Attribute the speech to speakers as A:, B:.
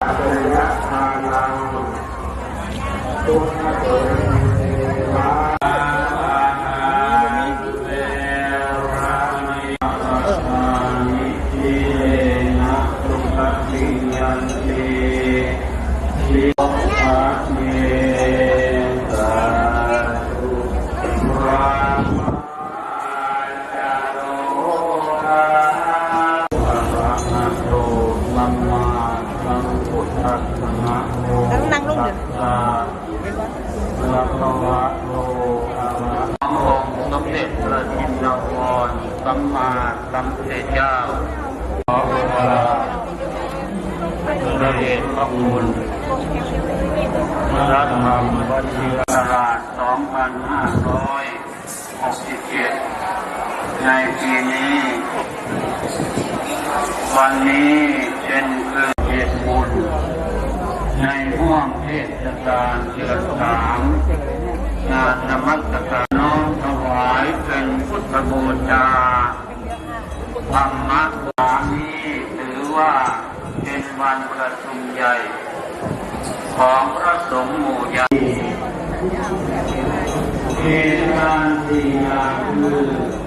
A: จริยทานังตุนโตเนะโม
B: แล้วนั่งลงเดี๋ยว
A: ตัสสะโตองสมเด็จพระจินดาวรสัมมาสัมพุทธเจ้าขอพระเดชพระคุณพระธรรมวชิรราช2567 ในปีนี้ วันนี้เป็นคืนเหตุบุญในห่วงเทศ กาลเดือนสามงานนมัสการน้อมถวายเป็นพุทธบูชาธรรมะวานี้ถือว่าเป็นวันประชุมใหญ่ ของพระสงฆ์หมู่ใหญ่เหตุการณ์สี่อย่างคือ